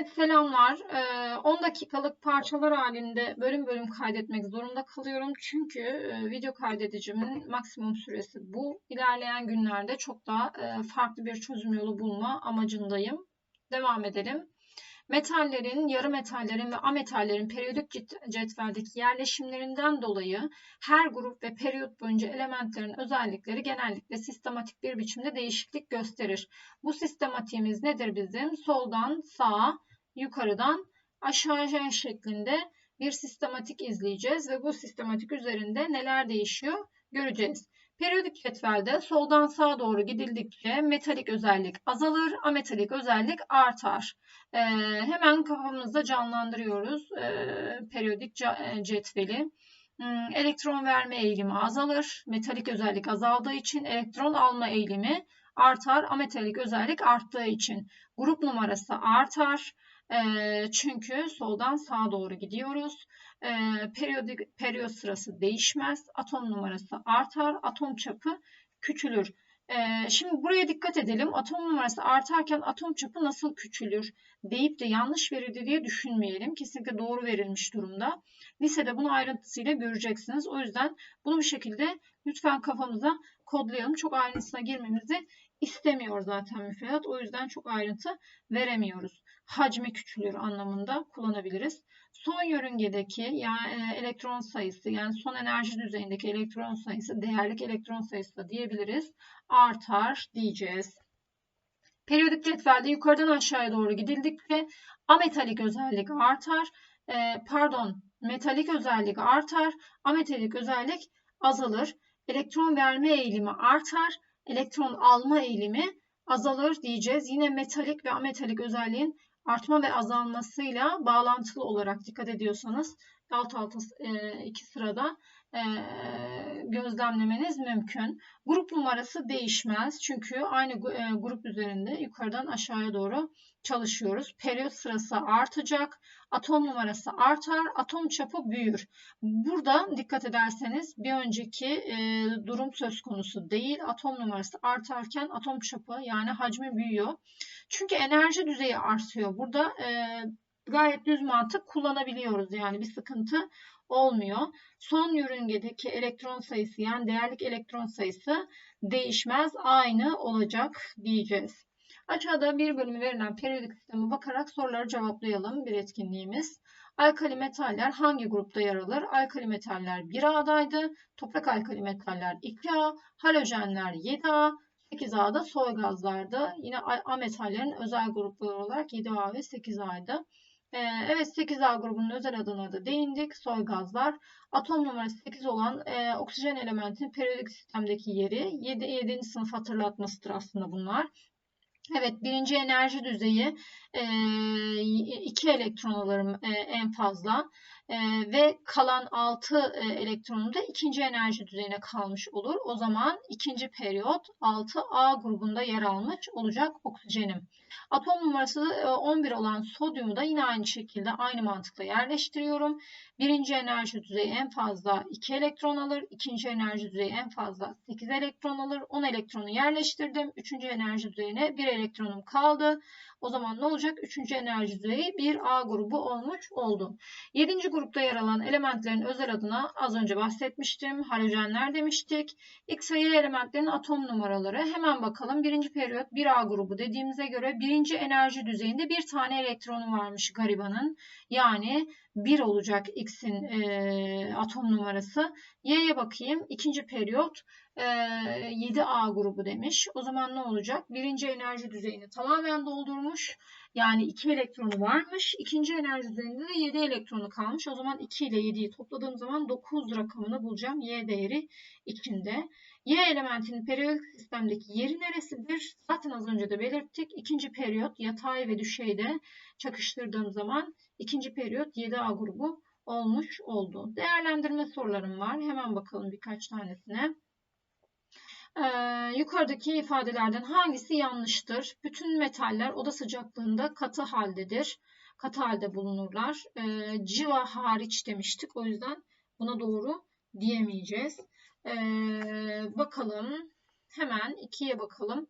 Evet selamlar. Ee, 10 dakikalık parçalar halinde bölüm bölüm kaydetmek zorunda kalıyorum. Çünkü e, video kaydedicimin maksimum süresi bu. İlerleyen günlerde çok daha e, farklı bir çözüm yolu bulma amacındayım. Devam edelim. Metallerin, yarı metallerin ve ametallerin periyodik cetveldeki yerleşimlerinden dolayı her grup ve periyot boyunca elementlerin özellikleri genellikle sistematik bir biçimde değişiklik gösterir. Bu sistematiğimiz nedir bizim? Soldan sağa, yukarıdan aşağıya şeklinde bir sistematik izleyeceğiz ve bu sistematik üzerinde neler değişiyor göreceğiz. Periyodik cetvelde soldan sağa doğru gidildikçe metalik özellik azalır, ametalik özellik artar. Ee, hemen kafamızda canlandırıyoruz ee, periyodik e, cetveli. Hmm, elektron verme eğilimi azalır. Metalik özellik azaldığı için elektron alma eğilimi artar. Ametalik özellik arttığı için grup numarası artar. E, çünkü soldan sağa doğru gidiyoruz. E, periyodik, periyot sırası değişmez. Atom numarası artar. Atom çapı küçülür. E, şimdi buraya dikkat edelim. Atom numarası artarken atom çapı nasıl küçülür deyip de yanlış verildi diye düşünmeyelim. Kesinlikle doğru verilmiş durumda. Lisede bunu ayrıntısıyla göreceksiniz. O yüzden bunu bu şekilde lütfen kafamıza kodlayalım. Çok ayrıntısına girmemizi istemiyor zaten müfredat. O yüzden çok ayrıntı veremiyoruz hacmi küçülür anlamında kullanabiliriz. Son yörüngedeki yani e, elektron sayısı yani son enerji düzeyindeki elektron sayısı değerlik elektron sayısı da diyebiliriz. Artar diyeceğiz. Periyodik cetvelde yukarıdan aşağıya doğru gidildikçe ametalik özellik artar. E, pardon metalik özellik artar. Ametalik özellik azalır. Elektron verme eğilimi artar. Elektron alma eğilimi azalır diyeceğiz. Yine metalik ve ametalik özelliğin artma ve azalmasıyla bağlantılı olarak dikkat ediyorsanız alt alta e, iki sırada e, gözlemlemeniz mümkün. Grup numarası değişmez çünkü aynı e, grup üzerinde yukarıdan aşağıya doğru çalışıyoruz. Periyot sırası artacak, atom numarası artar, atom çapı büyür. Burada dikkat ederseniz bir önceki e, durum söz konusu değil. Atom numarası artarken atom çapı yani hacmi büyüyor. Çünkü enerji düzeyi artıyor. Burada gayet düz mantık kullanabiliyoruz. Yani bir sıkıntı olmuyor. Son yörüngedeki elektron sayısı yani değerlik elektron sayısı değişmez. Aynı olacak diyeceğiz. Aşağıda bir bölümü verilen periyodik sisteme bakarak soruları cevaplayalım. Bir etkinliğimiz. Alkali metaller hangi grupta yer alır? Alkali metaller 1A'daydı. Toprak alkali metaller 2A. Halojenler 7A. 8A'da soy gazlardı. Yine A metallerin özel grupları olarak 7A ve 8A'ydı. Ee, evet 8A grubunun özel adına da değindik. Soy gazlar. Atom numarası 8 olan e, oksijen elementinin periyodik sistemdeki yeri 7. 7. sınıf hatırlatmasıdır aslında bunlar. Evet birinci enerji düzeyi e, iki elektron alırım e, en fazla ve kalan 6 e, elektronum da ikinci enerji düzeyine kalmış olur. O zaman ikinci periyot 6A grubunda yer almış olacak oksijenim. Atom numarası 11 olan sodyumu da yine aynı şekilde aynı mantıkla yerleştiriyorum. Birinci enerji düzeyi en fazla 2 elektron alır. ikinci enerji düzeyi en fazla 8 elektron alır. 10 elektronu yerleştirdim. Üçüncü enerji düzeyine 1 elektronum kaldı. O zaman ne olacak? Üçüncü enerji düzeyi bir A grubu olmuş oldu. Yedinci grupta yer alan elementlerin özel adına az önce bahsetmiştim. Halojenler demiştik. X ve Y elementlerin atom numaraları. Hemen bakalım. Birinci periyot 1A grubu dediğimize göre birinci enerji düzeyinde bir tane elektronu varmış garibanın. Yani 1 olacak X'in e, atom numarası. Y'ye bakayım. İkinci periyot e, 7A grubu demiş. O zaman ne olacak? Birinci enerji düzeyini tamamen doldurmuş. Yani 2 elektronu varmış. İkinci enerji düzeyinde de 7 elektronu kalmış. O zaman 2 ile 7'yi topladığım zaman 9 rakamını bulacağım. Y değeri içinde. Y elementinin periyodik sistemdeki yeri neresidir? Zaten az önce de belirttik. İkinci periyot yatay ve düşeyde çakıştırdığım zaman ikinci periyot 7A grubu olmuş oldu. Değerlendirme sorularım var. Hemen bakalım birkaç tanesine. Ee, yukarıdaki ifadelerden hangisi yanlıştır? Bütün metaller oda sıcaklığında katı haldedir. Katı halde bulunurlar. Ee, civa hariç demiştik. O yüzden buna doğru diyemeyeceğiz. Ee, bakalım. Hemen ikiye bakalım.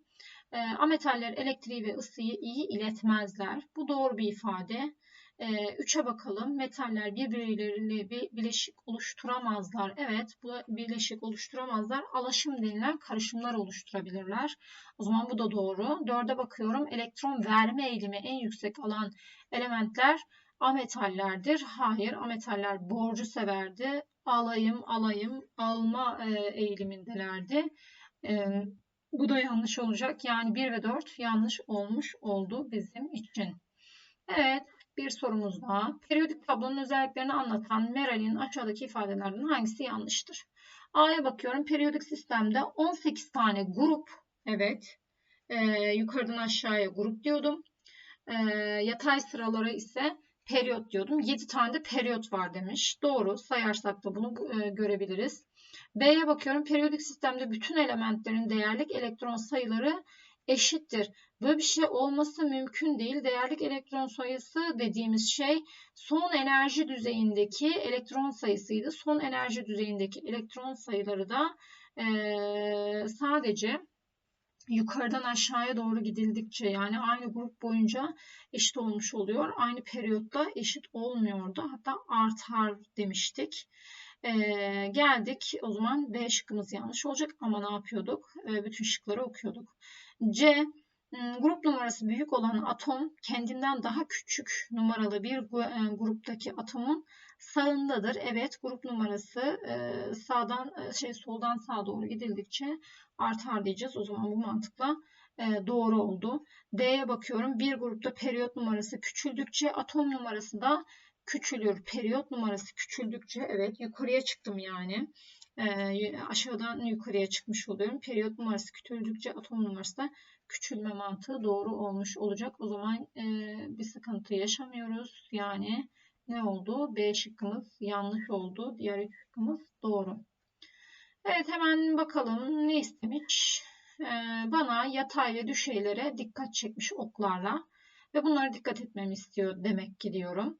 E, ametaller elektriği ve ısıyı iyi iletmezler. Bu doğru bir ifade. 3'e bakalım. Metaller birbirleriyle bir bileşik oluşturamazlar. Evet bu bileşik oluşturamazlar. Alaşım denilen karışımlar oluşturabilirler. O zaman bu da doğru. 4'e bakıyorum. Elektron verme eğilimi en yüksek olan elementler ametallerdir. Hayır ametaller borcu severdi. Alayım alayım alma eğilimindelerdi. Bu da yanlış olacak. Yani 1 ve 4 yanlış olmuş oldu bizim için. Evet bir sorumuz daha. Periyodik tablonun özelliklerini anlatan Meral'in aşağıdaki ifadelerden hangisi yanlıştır? A'ya bakıyorum. Periyodik sistemde 18 tane grup. Evet. E, yukarıdan aşağıya grup diyordum. E, yatay sıralara ise periyot diyordum. 7 tane de periyot var demiş. Doğru. Sayarsak da bunu e, görebiliriz. B'ye bakıyorum. Periyodik sistemde bütün elementlerin değerlik elektron sayıları eşittir. Böyle bir şey olması mümkün değil. Değerlik elektron sayısı dediğimiz şey son enerji düzeyindeki elektron sayısıydı. Son enerji düzeyindeki elektron sayıları da e, sadece yukarıdan aşağıya doğru gidildikçe yani aynı grup boyunca eşit olmuş oluyor. Aynı periyotta eşit olmuyordu. Hatta artar demiştik. Ee, geldik o zaman B şıkkımız yanlış olacak ama ne yapıyorduk? Ee, bütün şıkları okuyorduk. C hmm, grup numarası büyük olan atom kendinden daha küçük numaralı bir e, gruptaki atomun sağındadır. Evet grup numarası e, sağdan şey soldan sağa doğru gidildikçe artar diyeceğiz. O zaman bu mantıkla doğru oldu. D'ye bakıyorum. Bir grupta periyot numarası küçüldükçe atom numarası da küçülür. Periyot numarası küçüldükçe evet yukarıya çıktım yani e, aşağıdan yukarıya çıkmış oluyorum. Periyot numarası küçüldükçe atom numarası da küçülme mantığı doğru olmuş olacak. O zaman e, bir sıkıntı yaşamıyoruz. Yani ne oldu? B şıkkımız yanlış oldu. Diğer üç şıkkımız doğru. Evet hemen bakalım ne istemiş. Ee, bana yatay ve düşeylere dikkat çekmiş oklarla ve bunlara dikkat etmemi istiyor demek ki diyorum.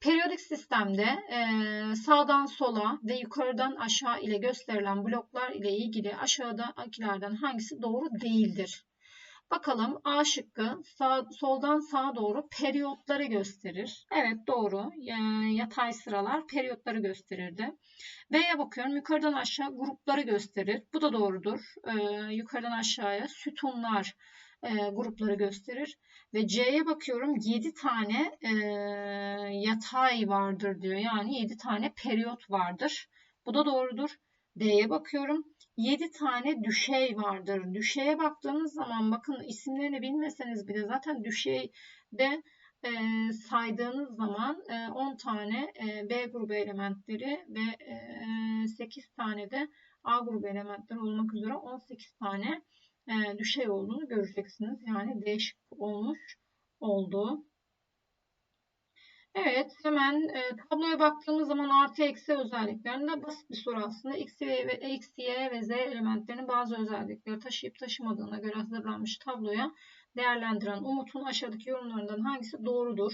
Periyodik sistemde e, sağdan sola ve yukarıdan aşağı ile gösterilen bloklar ile ilgili aşağıdakilerden hangisi doğru değildir? Bakalım A şıkkı sağ, soldan sağa doğru periyotları gösterir. Evet doğru. Yatay sıralar periyotları gösterirdi. B'ye bakıyorum. Yukarıdan aşağı grupları gösterir. Bu da doğrudur. Ee, yukarıdan aşağıya sütunlar e, grupları gösterir. Ve C'ye bakıyorum 7 tane e, yatay vardır diyor. Yani 7 tane periyot vardır. Bu da doğrudur. D'ye bakıyorum. 7 tane düşey vardır. Düşeye baktığınız zaman bakın isimlerini bilmeseniz bile zaten düşeyde e, saydığınız zaman e, 10 tane e, B grubu elementleri ve e, 8 tane de A grubu elementleri olmak üzere 18 tane e, düşey olduğunu göreceksiniz. Yani değişik olmuş oldu. Evet hemen e, tabloya baktığımız zaman artı eksi özelliklerinde basit bir soru aslında. X, y ve, X, Y ve Z elementlerinin bazı özellikleri taşıyıp taşımadığına göre hazırlanmış tabloya değerlendiren Umut'un aşağıdaki yorumlarından hangisi doğrudur?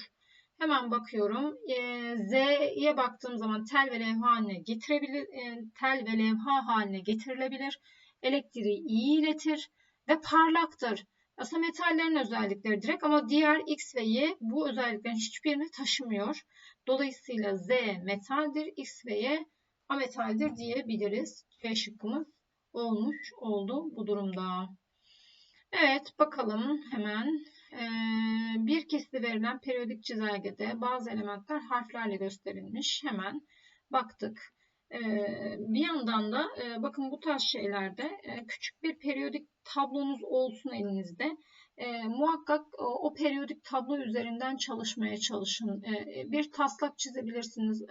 Hemen bakıyorum. E, Z'ye baktığım zaman tel ve levha haline getirebilir, e, tel ve levha haline getirilebilir. Elektriği iyi iletir ve parlaktır. Aslında metallerin özellikleri direkt ama diğer X ve Y bu özelliklerin hiçbirini taşımıyor. Dolayısıyla Z metaldir, X ve Y ametaldir diyebiliriz. C şıkkımız olmuş oldu bu durumda. Evet bakalım hemen. Ee, bir kesiti verilen periyodik çizelgede bazı elementler harflerle gösterilmiş. Hemen baktık. Ee, bir yandan da e, bakın bu tarz şeylerde e, küçük bir periyodik tablonuz olsun elinizde. E, muhakkak o, periyodik tablo üzerinden çalışmaya çalışın. bir taslak çizebilirsiniz.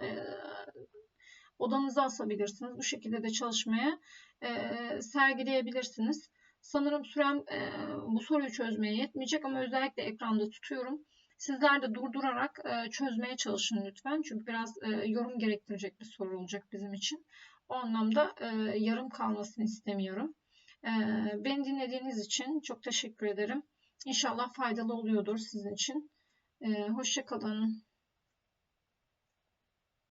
odanıza asabilirsiniz. Bu şekilde de çalışmaya sergileyebilirsiniz. Sanırım sürem bu soruyu çözmeye yetmeyecek ama özellikle ekranda tutuyorum. Sizler de durdurarak e, çözmeye çalışın lütfen. Çünkü biraz e, yorum gerektirecek bir soru olacak bizim için. O anlamda e, yarım kalmasını istemiyorum. Beni dinlediğiniz için çok teşekkür ederim. İnşallah faydalı oluyordur sizin için. Hoşçakalın.